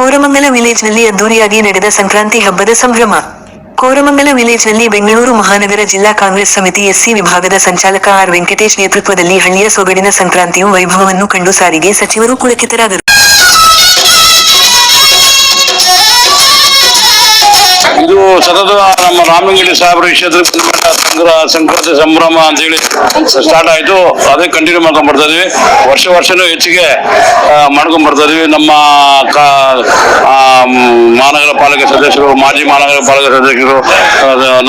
ಕೋರಮಂಗಲ ವಿಲೇಜ್ನಲ್ಲಿ ಅದ್ದೂರಿಯಾಗಿ ನಡೆದ ಸಂಕ್ರಾಂತಿ ಹಬ್ಬದ ಸಂಭ್ರಮ. ಕೋರಮಂಗಲ ವಿಲೇಜ್ನಲ್ಲಿ ಬೆಂಗಳೂರು ಮಹಾನಗರ ಜಿಲ್ಲಾ ಕಾಂಗ್ರೆಸ್ ಸಮಿತಿ ಎಸ್ಸಿ ವಿಭಾಗದ ಸಂಚಾಲಕ ಆರ್ ವೆಂಕಟೇಶ್ ನೇತೃತ್ವದಲ್ಲಿ ಹಳ್ಳಿಯ ಸೊಗಡಿನ ಸಂಕ್ರಾಂತಿಯು ವೈಭವವನ್ನು ಕಂಡು ಸಾರಿಗೆ ಸಚಿವರು ಪುಳಕಿತರಾದರು ಇದು ನಮ್ಮ ರಾಮಲಿಂಗಡಿ ಸಾಹೇಬರ ವಿಷಯದಲ್ಲಿ ಸಂಕ್ರಾಂತಿ ಸಂಭ್ರಮ ಅಂತ ಹೇಳಿ ಸ್ಟಾರ್ಟ್ ಆಯಿತು. ಅದೇ ಕಂಟಿನ್ಯೂ ಮಾಡ್ಕೊಂಡ್ ಬರ್ತಾ ಇದೀವಿ. ವರ್ಷ ವರ್ಷನೂ ಹೆಚ್ಚಿಗೆ ಮಾಡ್ಕೊಂಡ್ ಬರ್ತಾ ಇದೀವಿ. ನಮ್ಮ ಮಹಾನಗರ ಪಾಲಿಕೆ ಸದಸ್ಯರು, ಮಾಜಿ ಮಹಾನಗರ ಪಾಲಿಕೆ ಸದಸ್ಯರು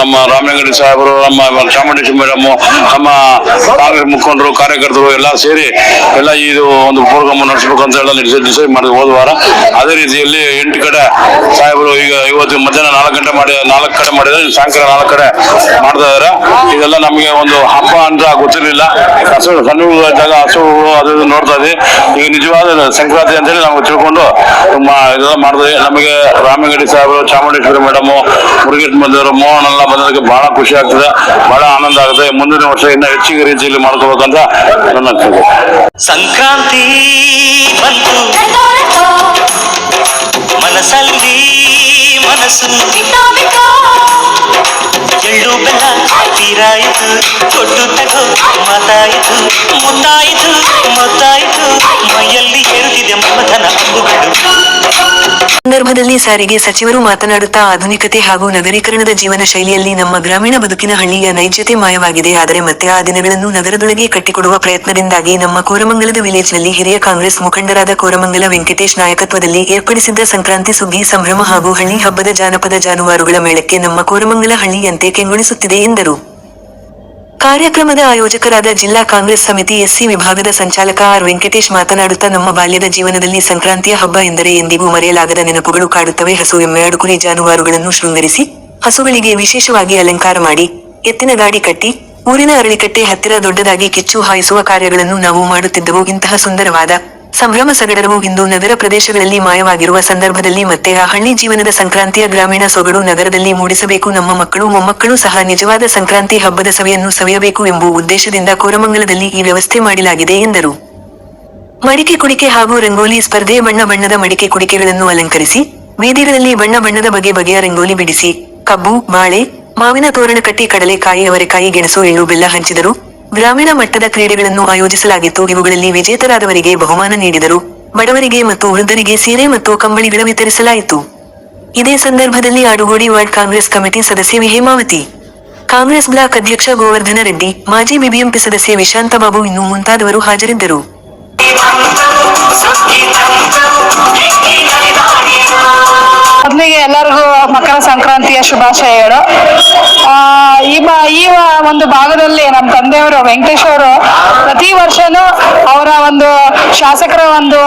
ನಮ್ಮ ರಾಮಲಿಂಗಡಿ ಸಾಹೇಬರು, ನಮ್ಮ ಚಾಮುಂಡೇಶ್ವರಿ ಮೇಡಮ್ ನಮ್ಮ ಕಾಂಗ್ರೆಸ್ ಮುಖಂಡರು, ಕಾರ್ಯಕರ್ತರು ಎಲ್ಲ ಸೇರಿ ಎಲ್ಲ ಇದು ಒಂದು ಪ್ರೋಗ್ರಾಮ್ ನಡೆಸಬೇಕು ಅಂತ ಎಲ್ಲ ಡಿಸೈಡ್ ಮಾಡಿದ್ವಿ ಹೋದ ವಾರ. ಅದೇ ರೀತಿಯಲ್ಲಿ ಎಂಟು ಕಡೆ ಸಾಹೇಬರು ಈಗ ಇವತ್ತು ಮಧ್ಯಾಹ್ನ ನಾಲ್ಕು ಗಂಟೆ ಮಾಡಿ ನಾಲ್ಕು ಕಡೆ ಮಾಡಿದ್ರೆ ಸಾಯಂಕಾಲ ನಾಲ್ಕು ಕಡೆ ಮಾಡ್ತಾ ಇದಾರೆ ಇದೆಲ್ಲ ನಮಗೆ ಒಂದು ಹಬ್ಬ ಅಂತ ಗೊತ್ತಿರಲಿಲ್ಲ. ಹಸು ಸಣ್ಣ ಜಾಗ ಹಸುಗಳು ಅದು ನೋಡ್ತಾ ಇದ್ವಿ. ಈಗ ನಿಜವಾದ ಸಂಕ್ರಾಂತಿ ಅಂತೇಳಿ ನಾವು ತಿಳ್ಕೊಂಡು ಇದೆಲ್ಲ ಮಾಡಿದ್ವಿ ನಮಗೆ ರಾಮಗಡಿ ಸಾಹೇಬರು ಚಾಮುಂಡೇಶ್ವರಿ ಮೇಡಮ್ ಮುರುಗೇಶ್ ಬಂದವರು ಮೋಹನ್ ಎಲ್ಲ ಬಂದದಕ್ಕೆ ಬಹಳ ಖುಷಿ ಆಗ್ತದೆ ಬಹಳ ಆನಂದ ಆಗುತ್ತೆ. ಮುಂದಿನ ವರ್ಷ ಇನ್ನ ಹೆಚ್ಚಿಗೆ ರೀತಿಯಲ್ಲಿ ಮಾಡ್ಕೋಬೇಕಂತ ನನ್ನ ಸಂಕ್ರಾಂತಿ ಬಂತು. ಮನಸ್ಸಲ್ಲಿ ಮನಸ್ಸು. ಸಂದರ್ಭದಲ್ಲಿ ಸಾರಿಗೆ ಸಚಿವರು ಮಾತನಾಡುತ್ತಾ, ಆಧುನಿಕತೆ ಹಾಗೂ ನಗರೀಕರಣದ ಜೀವನ ಶೈಲಿಯಲ್ಲಿ ನಮ್ಮ ಗ್ರಾಮೀಣ ಬದುಕಿನ ಹಳ್ಳಿಯ ನೈಜತೆ ಮಾಯವಾಗಿದೆ. ಆದರೆ ಮತ್ತೆ ಆ ದಿನಗಳನ್ನು ನಗರದೊಳಗೆ ಕಟ್ಟಿಕೊಡುವ ಪ್ರಯತ್ನದಿಂದಾಗಿ ನಮ್ಮ ಕೋರಮಂಗಲದ ವಿಲೇಜ್ನಲ್ಲಿ ಹಿರಿಯ ಕಾಂಗ್ರೆಸ್ ಮುಖಂಡರಾದ ಕೋರಮಂಗಲ ವೆಂಕಟೇಶ್ ನಾಯಕತ್ವದಲ್ಲಿ ಏರ್ಪಡಿಸಿದ್ದ ಸಂಕ್ರಾಂತಿ ಸುಗ್ಗಿ ಸಂಭ್ರಮ ಹಾಗೂ ಹಳ್ಳಿ ಹಬ್ಬದ ಜಾನಪದ ಜಾನುವಾರುಗಳ ಮೇಳಕ್ಕೆ ನಮ್ಮ ಕೋರಮಂಗಲ ಹಳ್ಳಿಯಂತೆ ಕೆಂಗೊಳಿಸುತ್ತಿದೆ ಎಂದರು. ಕಾರ್ಯಕ್ರಮದ ಆಯೋಜಕರಾದ ಜಿಲ್ಲಾ ಕಾಂಗ್ರೆಸ್ ಸಮಿತಿ ಎಸ್ಸಿ ವಿಭಾಗದ ಸಂಚಾಲಕ ಆರ್ ವೆಂಕಟೇಶ್ ಮಾತನಾಡುತ್ತಾ, ನಮ್ಮ ಬಾಲ್ಯದ ಜೀವನದಲ್ಲಿ ಸಂಕ್ರಾಂತಿಯ ಹಬ್ಬ ಎಂದರೆ ಎಂದಿಗೂ ಮರೆಯಲಾಗದ ನೆನಪುಗಳು ಕಾಡುತ್ತವೆ. ಹಸು ಎಮ್ಮೆ ಅಡುಕುರಿ ಜಾನುವಾರುಗಳನ್ನು ಶೃಂಗರಿಸಿ, ಹಸುಗಳಿಗೆ ವಿಶೇಷವಾಗಿ ಅಲಂಕಾರ ಮಾಡಿ, ಎತ್ತಿನ ಗಾಡಿ ಕಟ್ಟಿ, ಊರಿನ ಅರಳಿಕಟ್ಟೆ ಹತ್ತಿರ ದೊಡ್ಡದಾಗಿ ಕಿಚ್ಚು ಹಾಯಿಸುವ ಕಾರ್ಯಗಳನ್ನು ನಾವು ಮಾಡುತ್ತಿದ್ದವು. ಇಂತಹ ಸುಂದರವಾದ ಸಂಭ್ರಮ ಸಡಗರವು ಇಂದು ನಗರ ಪ್ರದೇಶಗಳಲ್ಲಿ ಮಾಯವಾಗಿರುವ ಸಂದರ್ಭದಲ್ಲಿ ಮತ್ತೆ ಆ ಹಳ್ಳಿ ಜೀವನದ ಸಂಕ್ರಾಂತಿಯ ಗ್ರಾಮೀಣ ಸೊಗಡು ನಗರದಲ್ಲಿ ಮೂಡಿಸಬೇಕು. ನಮ್ಮ ಮಕ್ಕಳು, ಮೊಮ್ಮಕ್ಕಳು ಸಹ ನಿಜವಾದ ಸಂಕ್ರಾಂತಿ ಹಬ್ಬದ ಸವಿಯನ್ನು ಸವಿಯಬೇಕು ಎಂಬ ಉದ್ದೇಶದಿಂದ ಕೋರಮಂಗಲದಲ್ಲಿ ಈ ವ್ಯವಸ್ಥೆ ಮಾಡಲಾಗಿದೆ ಎಂದರು. ಮಡಿಕೆ ಕುಡಿಕೆ ಹಾಗೂ ರಂಗೋಲಿ ಸ್ಪರ್ಧೆ ಬಣ್ಣ ಬಣ್ಣದ ಮಡಿಕೆ ಕುಡಿಕೆಗಳನ್ನು ಅಲಂಕರಿಸಿ, ಬೀದಿಗಳಲ್ಲಿ ಬಣ್ಣ ಬಣ್ಣದ ಬಗೆ ಬಗೆಯ ರಂಗೋಲಿ ಬಿಡಿಸಿ, ಕಬ್ಬು, ಬಾಳೆ, ಮಾವಿನ ತೋರಣ ಕಟ್ಟಿ ಕಡಲೆಕಾಯಿ, ಅವರೆಕಾಯಿ, ಗೆಣಸು, ಎಳ್ಳು, ಬೆಲ್ಲ ಹಂಚಿದರು. ಗ್ರಾಮೀಣ ಮಟ್ಟದ ಕ್ರೀಡೆಗಳನ್ನು ಆಯೋಜಿಸಲಾಗಿತ್ತು. ಇವುಗಳಲ್ಲಿ ವಿಜೇತರಾದವರಿಗೆ ಬಹುಮಾನ ನೀಡಿದರು. ಬಡವರಿಗೆ ಮತ್ತು ವೃದ್ಧರಿಗೆ ಸೀರೆ ಮತ್ತು ಕಂಬಳಿಗಳ ವಿತರಿಸಲಾಯಿತು. ಇದೇ ಸಂದರ್ಭದಲ್ಲಿ ಆಡುಗೋಡಿ ವಾರ್ಡ್ ಕಾಂಗ್ರೆಸ್ ಕಮಿಟಿ ಸದಸ್ಯೆ ಹೇಮಾವತಿ ಕಾಂಗ್ರೆಸ್ ಬ್ಲಾಕ್ ಅಧ್ಯಕ್ಷ ಗೋವರ್ಧನ ರೆಡ್ಡಿ, ಮಾಜಿ ಬಿಬಿಎಂಪಿ ಸದಸ್ಯೆ ವಿಶಾಂತ ಬಾಬು ಇನ್ನು ಮುಂತಾದವರು ಹಾಜರಿದ್ದರು. ಮೊದಲಿಗೆ ಎಲ್ಲರಿಗೂ ಮಕರ ಸಂಕ್ರಾಂತಿಯ ಶುಭಾಶಯಗಳು. ಈ ಈ ಒಂದು ಭಾಗದಲ್ಲಿ ನಮ್ಮ ತಂದೆಯವರು ವೆಂಕಟೇಶ್ ಅವರು ಪ್ರತಿ ವರ್ಷನೂ ಅವರ ಒಂದು ಶಾಸಕರ ಒಂದು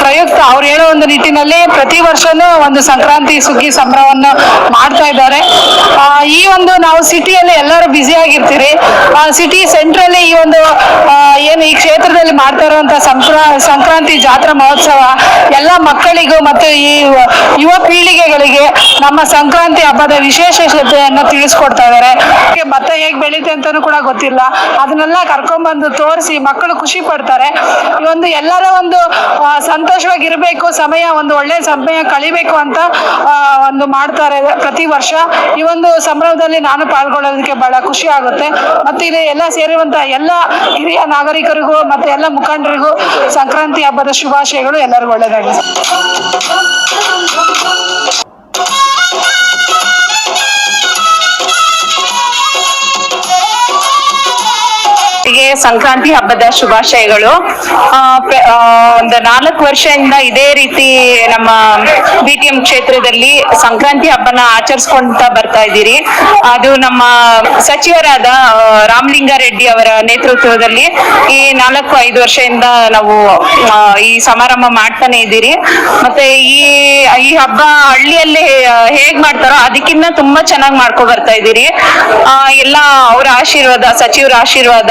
ಪ್ರಯುಕ್ತ ಅವ್ರು ಹೇಳೋ ಒಂದು ನಿಟ್ಟಿನಲ್ಲಿ ಪ್ರತಿ ವರ್ಷನೂ ಒಂದು ಸಂಕ್ರಾಂತಿ ಸುಗ್ಗಿ ಸಂಭ್ರಮವನ್ನು ಮಾಡ್ತಾ ಇದ್ದಾರೆ. ಈ ಒಂದು ನಾವು ಸಿಟಿಯಲ್ಲಿ ಎಲ್ಲರೂ ಬ್ಯುಸಿ ಆಗಿರ್ತೀರಿ. ಸಿಟಿ ಸೆಂಟ್ರಲ್ಲಿ ಈ ಒಂದು ಏನು ಈ ಕ್ಷೇತ್ರದಲ್ಲಿ ಮಾಡ್ತಾ ಇರುವಂತ ಸಂಕ್ರಾ ಸಂಕ್ರಾಂತಿ ಜಾತ್ರಾ ಮಹೋತ್ಸವ ಎಲ್ಲ ಮಕ್ಕಳಿಗೂ ಮತ್ತು ಈ ಯುವ ಪೀಳಿಗೆಗಳಿಗೆ ನಮ್ಮ ಸಂಕ್ರಾಂತಿ ಹಬ್ಬದ ವಿಶೇಷತೆಯನ್ನು ತಿಳಿಸ್ಕೊಡ್ತಾ ಇದಾರೆ. ಮತ್ತೆ ಹೇಗೆ ಬೆಳೀತೆ ಅಂತಾನು ಕೂಡ ಗೊತ್ತಿಲ್ಲ. ಅದನ್ನೆಲ್ಲ ಕರ್ಕೊಂಡ್ಬಂದು ತೋರಿಸಿ ಮಕ್ಕಳು ಖುಷಿ ಪಡ್ತಾರೆ. ಈ ಒಂದು ಎಲ್ಲರ ಒಂದು ಸಂತೋಷವಾಗಿರಬೇಕು, ಸಮಯ, ಒಂದು ಒಳ್ಳೆ ಸಮಯ ಕಳಿಬೇಕು ಅಂತ ಒಂದು ಮಾಡ್ತಾರೆ ಪ್ರತಿ ವರ್ಷ. ಈ ಒಂದು ಸಂಭ್ರಮದಲ್ಲಿ ನಾನು ಪಾಲ್ಗೊಳ್ಳೋದಕ್ಕೆ ಬಹಳ ಖುಷಿ ಆಗುತ್ತೆ. ಮತ್ತೆ ಇಲ್ಲಿ ಎಲ್ಲ ಸೇರಿರುವಂತ ಎಲ್ಲ ಹಿರಿಯ ನಾಗರಿಕರಿಗೂ ಮತ್ತೆ ಎಲ್ಲ ಮುಖಂಡರಿಗೂ ಸಂಕ್ರಾಂತಿ ಹಬ್ಬದ ಶುಭಾಶಯಗಳು ಎಲ್ಲರಿಗೂ ಒಳ್ಳೆಯದಾಗಲಿ ಸಂಕ್ರಾಂತಿ ಹಬ್ಬದ ಶುಭಾಶಯಗಳು. ಒಂದು ನಾಲ್ಕು ವರ್ಷದಿಂದ ಇದೇ ರೀತಿ ನಮ್ಮ ಬಿ ಟಿ ಕ್ಷೇತ್ರದಲ್ಲಿ ಸಂಕ್ರಾಂತಿ ಹಬ್ಬನ ಆಚರಿಸ್ಕೊಂತ ಬರ್ತಾ ಇದ್ದೀರಿ. ಅದು ನಮ್ಮ ಸಚಿವರಾದ ರಾಮಲಿಂಗ ರಾಮಲಿಂಗಾರೆಡ್ಡಿ ಅವರ ನೇತೃತ್ವದಲ್ಲಿ ಈ ನಾಲ್ಕು ಐದು ವರ್ಷದಿಂದ ನಾವು ಈ ಸಮಾರಂಭ ಮಾಡ್ತಾನೆ ಇದ್ದೀರಿ. ಮತ್ತೆ ಈ ಈ ಹಬ್ಬ ಹಳ್ಳಿಯಲ್ಲಿ ಹೇಗ್ ಮಾಡ್ತಾರೋ ಅದಕ್ಕಿಂತ ತುಂಬಾ ಚೆನ್ನಾಗಿ ಮಾಡ್ಕೊ ಬರ್ತಾ ಇದ್ದೀರಿ. ಎಲ್ಲ ಅವರ ಆಶೀರ್ವಾದ, ಸಚಿವರ ಆಶೀರ್ವಾದ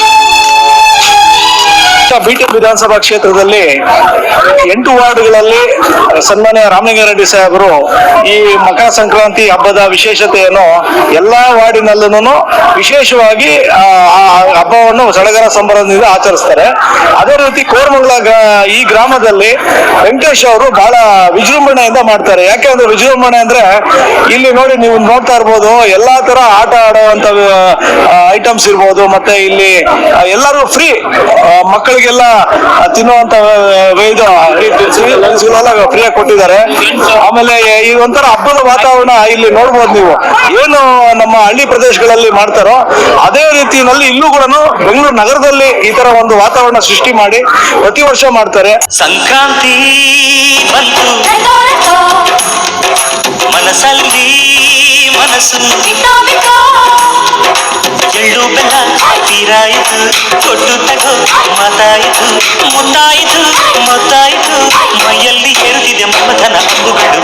ಬಿಟಿ ವಿಧಾನಸಭಾ ಕ್ಷೇತ್ರದಲ್ಲಿ ಎಂಟು ವಾರ್ಡ್ಗಳಲ್ಲಿ ಸನ್ಮಾನ್ಯ ರಾಮಲಿಂಗಾರೆಡ್ಡಿ ಸಾಹೇಬರು ಈ ಮಕರ ಸಂಕ್ರಾಂತಿ ಹಬ್ಬದ ವಿಶೇಷತೆಯನ್ನು ಎಲ್ಲಾ ವಾರ್ಡಿನಲ್ಲೂ ವಿಶೇಷವಾಗಿ ಆ ಹಬ್ಬವನ್ನು ಸಡಗರ ಸಂಭ್ರಮದಿಂದ ಆಚರಿಸ್ತಾರೆ. ಅದೇ ರೀತಿ ಕೋರಮಂಗಲ ಈ ಗ್ರಾಮದಲ್ಲಿ ವೆಂಕಟೇಶ್ ಅವರು ಬಹಳ ವಿಜೃಂಭಣೆಯಿಂದ ಮಾಡ್ತಾರೆ. ಯಾಕೆಂದ್ರೆ ವಿಜೃಂಭಣೆ ಅಂದ್ರೆ ಇಲ್ಲಿ ನೋಡಿ ನೀವು ನೋಡ್ತಾ ಇರ್ಬೋದು ಎಲ್ಲಾ ತರ ಆಟ ಆಡುವಂತ ಐಟಮ್ಸ್ ಇರ್ಬೋದು, ಮತ್ತೆ ಇಲ್ಲಿ ಎಲ್ಲರೂ ಫ್ರೀ ಮಕ್ಕಳಿಗೆಲ್ಲ ತಿನ್ನುವಂತ ಇದು ಲಂಚ್ಗಳೆಲ್ಲ ಫ್ರೀಯಾಗಿ ಕೊಟ್ಟಿದ್ದಾರೆ. ಆಮೇಲೆ ಈ ಒಂಥರ ಹಬ್ಬದ ವಾತಾವರಣ ಇಲ್ಲಿ ನೋಡ್ಬೋದು ನೀವು. ಏನು ನಮ್ಮ ಹಳ್ಳಿ ಪ್ರದೇಶಗಳಲ್ಲಿ ಮಾಡ್ತಾರೋ ಅದೇ ರೀತಿಯಲ್ಲಿ ಇಲ್ಲೂ ಕೂಡ ಬೆಂಗಳೂರು ನಗರದಲ್ಲಿ ಈ ತರ ಒಂದು ವಾತಾವರಣ ಸೃಷ್ಟಿ ಮಾಡಿ ಪ್ರತಿ ವರ್ಷ ಮಾಡ್ತಾರೆ. ಸಂಕ್ರಾಂತಿ ಬಂತು. ಮನಸ್ಸಲ್ಲಿ ಮನಸ್ಸು. ತೀರಾಯಿತು ಕೊಟ್ಟು ತಗೋ ಮಾತಾಯಿತು ಮುತ್ತಾಯಿತು ಮೊತ್ತಾಯಿತು. ಮೈಯಲ್ಲಿ ಏರುತ್ತಿದೆ ಮಮತನ ಅಂಬುಗಳು